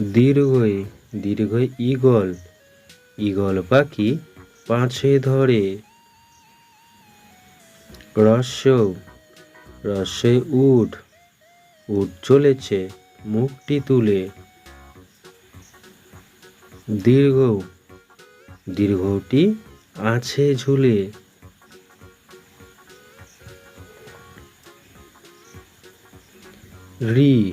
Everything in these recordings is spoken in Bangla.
দীর্ঘই দীর্ঘই ঈগল। ঈগল পাখি পাছে ধরে। রস্য রস্যে উঠ। উঠ চলেছে, মুখটি তুলে। দীর্ঘ, দীর্ঘটি আছে ঝুলে। রি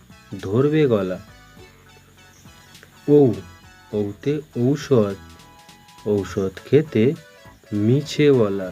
ধরবে গলা। ঔ ঔতে ঔষধ। ঔষধ খেতে মিছে বলা